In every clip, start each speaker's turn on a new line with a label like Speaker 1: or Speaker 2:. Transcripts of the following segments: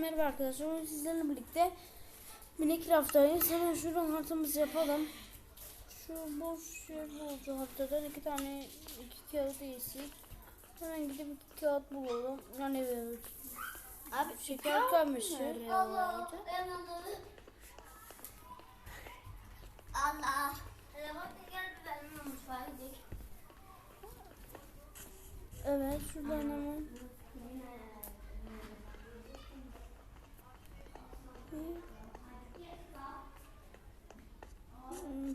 Speaker 1: Merhaba arkadaşlar, bugün sizlerle birlikte Minecraft'tayız. Hemen şuradan haritamızı yapalım. Şu boş yer buldu haritada iki tane iki kağıt eksik. Hemen gidip iki kağıt bulalım. Yani evet.
Speaker 2: Abi
Speaker 1: Şeker kalmıştır.
Speaker 2: Allah. Allah. Gidelim.
Speaker 1: Evet, şuradan hemen.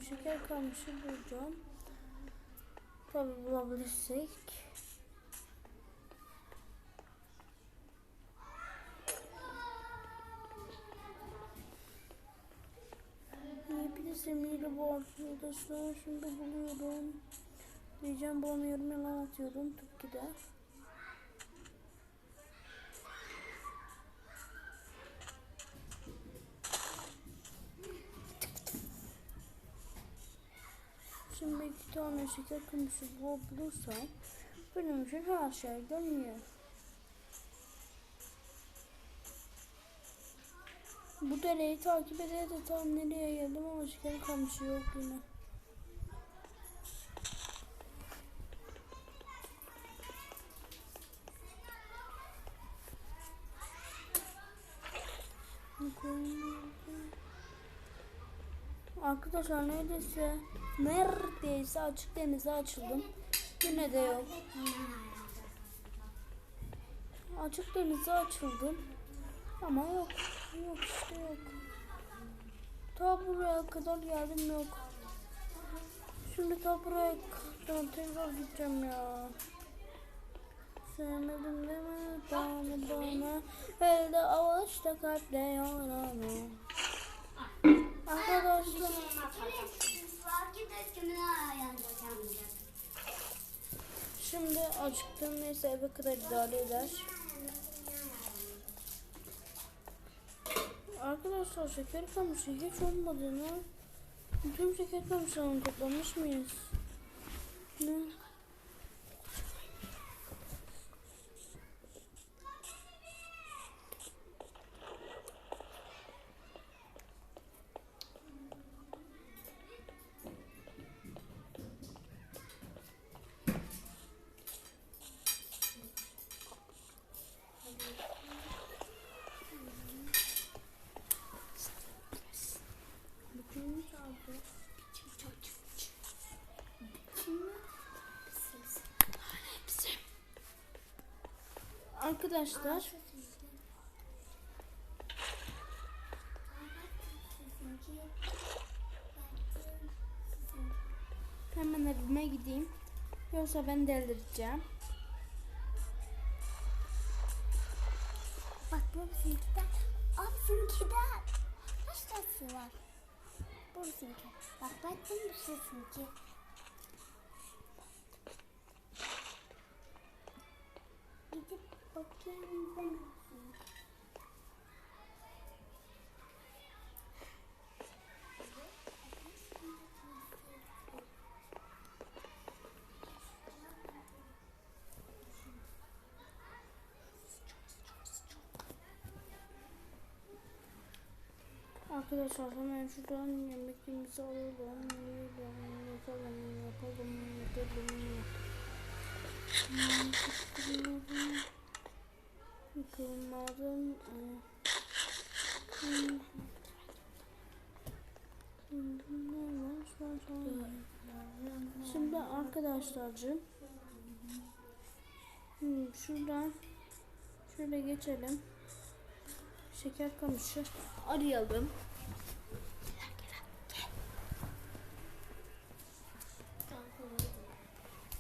Speaker 1: Şeker kalmışı bulacağım. Tabi bulabilirsek. Yiyebilirsem yeri bu arkadaşlar. Şimdi buluyorum. Diyeceğim bulamıyorum yalan atıyorum. Tık gider. Şimdi iki tane şeker bul- bulursam benim için her şey dönüyor. Bu dereyi takip ederek de tam nereye geldim ama şeker kamışı yok yine. Arkadaşlar neredeyse neredeyse açık denize açıldım. Yine de yok. Açık denize açıldım. Ama yok. Yok işte yok. Ta buraya kadar geldim yok. Şimdi ta buraya kadar tekrar gideceğim ya. Sevmedim deme bana bana Elde avuçta yarana Arkadaşlar Şimdi acıktım neyse eve kadar idare eder. Arkadaşlar şeker kamışı hiç olmadığını Tüm şeker kamışlarını toplamış mıyız? Ne? Arkadaşlar hemen evime gideyim. Yoksa ben delireceğim.
Speaker 2: Bak bu bizimkiler. Aa bizimkiler. Kaç tanesi var? Bu bizimki. Bak bak bu bizimki. Gidip bakayım ben.
Speaker 1: Arkadaşlar hemen şuradan yemekimizi alalım. Yiyelim, yapalım, yapalım, yapalım. Hmm, Yıkılmadım. An sonra. Şimdi arkadaşlarcığım hmm, şuradan şöyle geçelim. Şeker kamışı arayalım.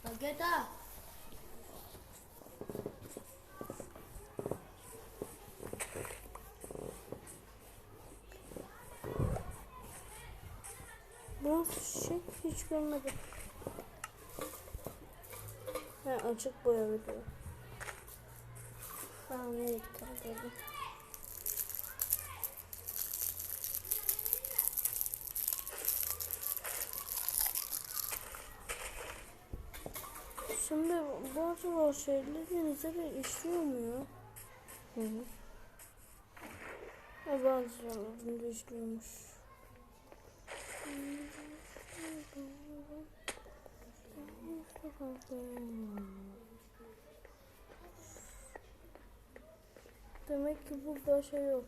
Speaker 2: Bagada.
Speaker 1: Bu şey hiç görmedim. Ha, açık boya video. Tamam evet kaldırdım. Şimdi bazı şeyler denize de işliyor mu ya?
Speaker 2: Hı hı.
Speaker 1: versiyonlarını düşürmüş. Demek ki burada şey yok.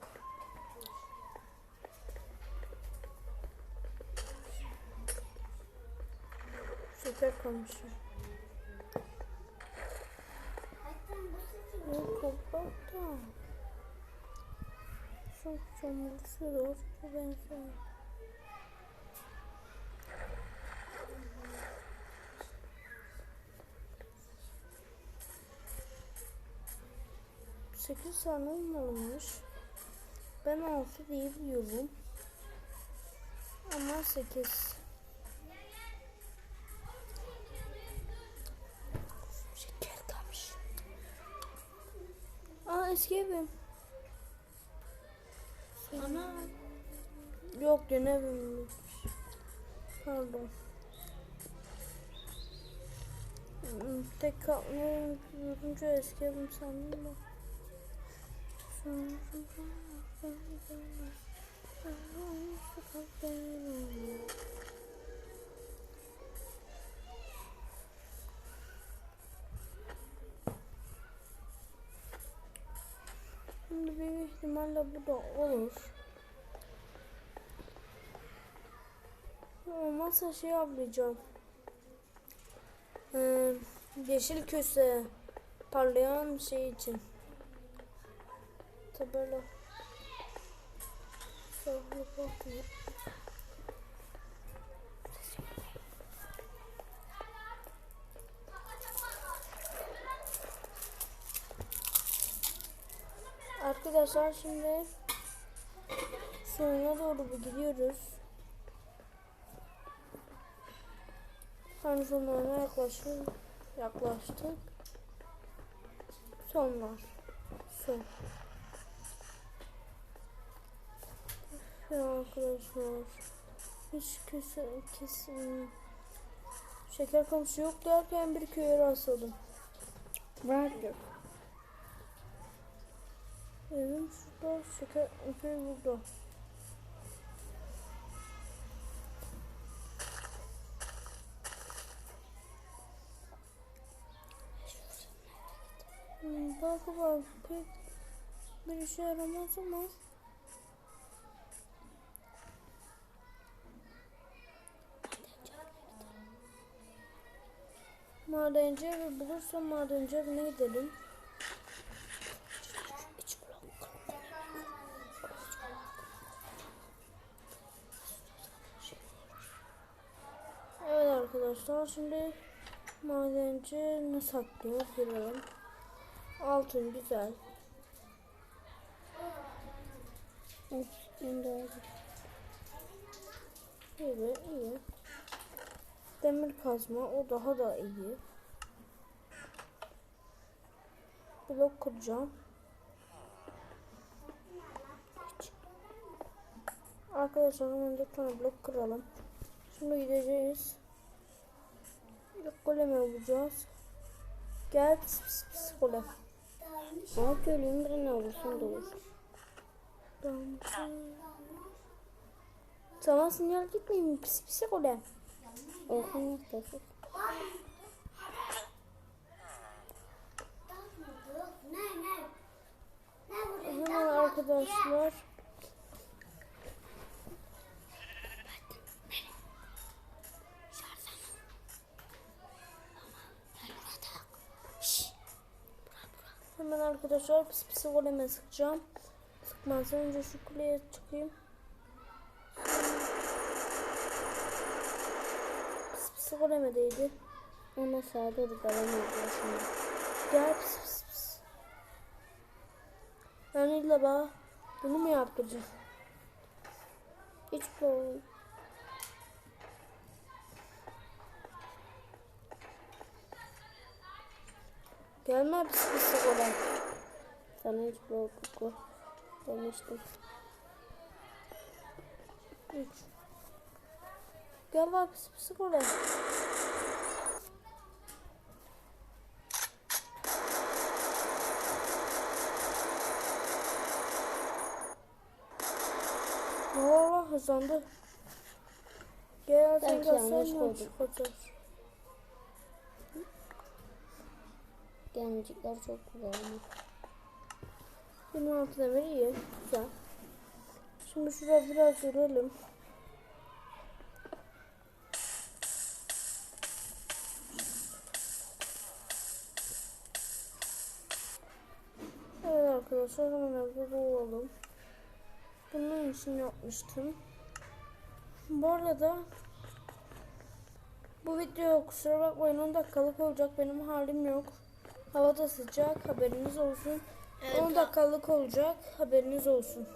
Speaker 1: Şeker kamışı.
Speaker 2: Hatta bu sizin
Speaker 1: Yok kapattı. Çok çamurlu bu benziyor. Sekiz tane olmamış. Ben altı diyebiliyorum. Ama sekiz. Şeker kamış. Aa eski evim.
Speaker 2: Ana.
Speaker 1: Yok yeni evimmiş. Pardon. Tek katlı görünce eski evim sandım da. Şimdi büyük ihtimalle bu da olur. Olmazsa şey yapmayacağım. Ee, yeşil köse parlayan şey için. Tabela. Sağlık bakıyor. Arkadaşlar şimdi sonuna doğru gidiyoruz. Hani sonlarına yaklaştık. Yaklaştık. Sonlar. Son. Ya arkadaşlar. Hiç kesin, kesin. Şeker komşu yok derken bir köye rastladım.
Speaker 2: Vardır.
Speaker 1: Evim şurada, şeker köy burada. Hmm, belki var pek bir işe yaramaz ama Madenci evi bulursam madenci evine gidelim. Evet arkadaşlar şimdi madenci ne saklıyor görelim. Altın güzel. İyi iyi. Demir kazma o daha da iyi. Blok kuracağım. Arkadaşlar hemen bir tane blok kıralım. Şimdi gideceğiz. İlk golemi bulacağız. Gel pis pis pis golem.
Speaker 2: Bana söyleyeyim bir ne olursun da olur.
Speaker 1: Sana sinyal gitmeyeyim pis pis golem?
Speaker 2: Olsun yaklaşık.
Speaker 1: Hemen arkadaşlar. Hemen arkadaşlar pis pis goleme sıkacağım. Sıkmazdan önce şu kuleye çıkayım. Pis pis goleme değdi.
Speaker 2: Ama sağa doğru ediyor şimdi.
Speaker 1: Gel pis. Yani illa bana bunu mu yaptıracağım?
Speaker 2: Hiç bu
Speaker 1: Gelme pis pis golem.
Speaker 2: sana hiç bu hukuku demiştim.
Speaker 1: Üç. Gel bak pis pis hızlandı. Gel sen
Speaker 2: koydum.
Speaker 1: çıkacağız.
Speaker 2: Gemicikler çok güzel ama.
Speaker 1: 26 demir iyi. Güzel. Şimdi şurada biraz görelim. Evet arkadaşlar hemen evde doğalım. Bunun için yapmıştım. Bu arada bu video kusura bakmayın 10 dakikalık olacak benim halim yok. Hava da sıcak haberiniz olsun. 10 dakikalık olacak haberiniz olsun.